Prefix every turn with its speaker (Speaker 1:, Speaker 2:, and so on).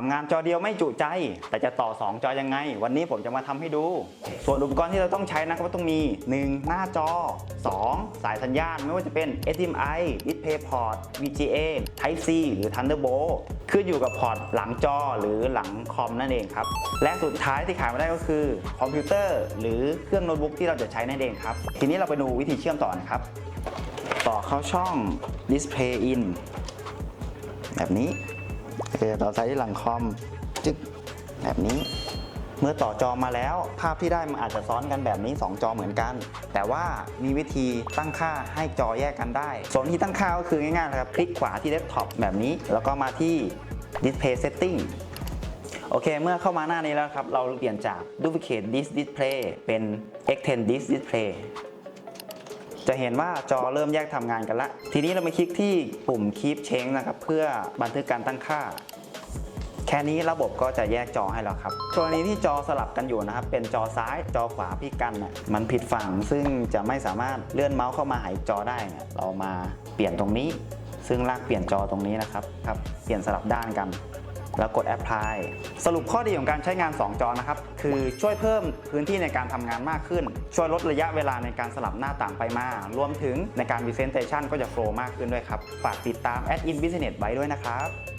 Speaker 1: ทำงานจอเดียวไม่จุใจ แต่จะต่อ 2 จอยังไง วันนี้ผมจะมาทำให้ดู ส่วนอุปกรณ์ที่เราต้องใช้นะครับก็ต้องมี 1. หน้าจอ 2. สายสัญญาณไม่ว่าจะเป็น HDMI DisplayPort VGA Type C หรือ Thunderbolt ขึ้นอยู่กับพอร์ตหลังจอหรือหลังคอมนั่นเองครับ และสุดท้ายที่ขาดไม่ได้ก็คือคอมพิวเตอร์ หรือเครื่องโน้ตบุ๊กที่เราจะใช้นั่นเองครับ ทีนี้เราไปดูวิธีเชื่อมต่อนะครับ ต่อเข้าช่อง Display in แบบนี้ โอเคต่อสายที่หลังคอมจึ๊กแบบนี้ เมื่อต่อจอมาแล้ว ภาพที่ได้มันอาจจะซ้อนกันแบบนี้ 2 จอเหมือนกัน แต่ว่ามีวิธีตั้งค่าให้จอแยกกันได้ส่วนวิธีตั้งค่าก็คือง่ายๆนะครับคลิกขวาที่เดสก์ท็อปแบบนี้ แล้วก็มาที่ Display Setting โอเค เมื่อเข้ามาหน้านี้แล้วครับ เราเปลี่ยนจาก Duplicate Disk Display เป็น Extend Disk Display จะเห็นว่าจอเริ่มแยกทำงานกันละ ทีนี้เรามาคลิกที่ปุ่ม Keep Change นะครับ เพื่อบันทึกการตั้งค่า แค่นี้ระบบก็จะแยกจอให้แล้วครับกรณีที่จอสลับกันอยู่นะครับ เป็นจอซ้ายจอขวาพี่กันเนี่ยมันผิดฝั่งซึ่งจะไม่สามารถเลื่อนเมาส์เข้ามาหายจอได้เนี่ยเรามาเปลี่ยนตรงนี้ ซึ่งลากเปลี่ยนจอตรงนี้นะครับครับ เปลี่ยนสลับด้านกัน แล้วกด apply สรุปข้อดีของการใช้งาน 2 จอนะครับ คือช่วยเพิ่มพื้นที่ในการทำงานมากขึ้น ช่วยลดระยะเวลาในการสลับหน้าต่างไปมา รวมถึงในการ presentation ก็จะโฟล์มากขึ้นด้วยครับ ฝากติดตาม Ad in Business ไว้ด้วยนะครับ